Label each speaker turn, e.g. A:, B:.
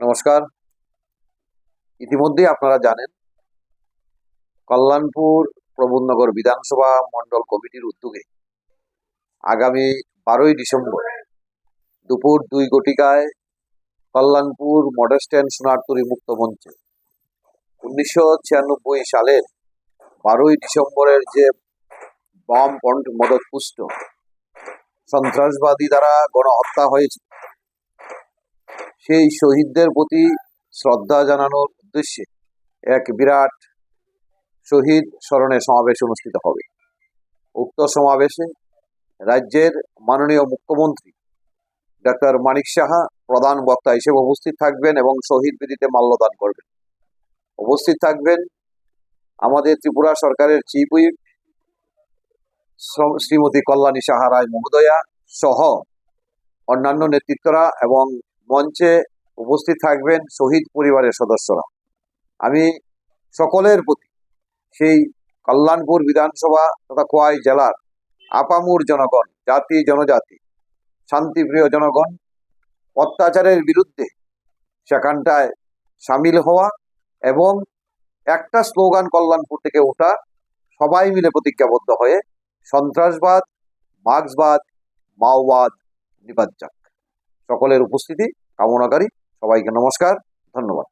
A: নমস্কার। ইতিমধ্যে আপনারা জানেন, কল্যাণপুর প্রবোধনগর বিধানসভা মন্ডল কমিটির উদ্যোগে আগামী বারোই ডিসেম্বর দুপুর দুই ঘটিকায় কল্যাণপুর মডেল স্ট্যান্ড সোনারতরী মুক্ত মঞ্চে উনিশশো ছিয়ানব্বই সালের বারোই ডিসেম্বরের যে বম পন্ড মদত পুষ্ট সন্ত্রাসবাদী দ্বারা গণহত্যা হয়েছে সেই শহীদদের প্রতি শ্রদ্ধা জানানোর উদ্দেশ্যে এক বিরাট শহীদ স্মরণে সমাবেশ অনুষ্ঠিত হবে। উক্ত সমাবেশে রাজ্যের মাননীয় মুখ্যমন্ত্রী ডক্টর মানিক সাহা প্রধান বক্তা হিসেবে উপস্থিত থাকবেন এবং শহীদ বেদিতে মাল্যদান করবেন। উপস্থিত থাকবেন আমাদের ত্রিপুরা সরকারের চিফ হুইপ শ্রীমতী কল্যাণী সাহা রায় মহোদয়া সহ অন্যান্য নেতৃত্বরা এবং মঞ্চে উপস্থিত থাকবেন শহীদ পরিবারের সদস্যরা। আমি সকলের প্রতি সেই কল্যাণপুর বিধানসভা তথা খোয়াই জেলার আপামুর জনগণ, জাতি, জনজাতি, শান্তিপ্রিয় জনগণ, অত্যাচারের বিরুদ্ধে সেখানটায় সামিল হওয়া এবং একটা স্লোগান কল্যাণপুর থেকে ওঠা, সবাই মিলে প্রতিজ্ঞাবদ্ধ হয়ে সন্ত্রাসবাদ, মার্ক্সবাদ, মাওবাদ যাক সকলের উপস্থিতি কামনাকারী সবাইকে নমস্কার ধন্যবাদ।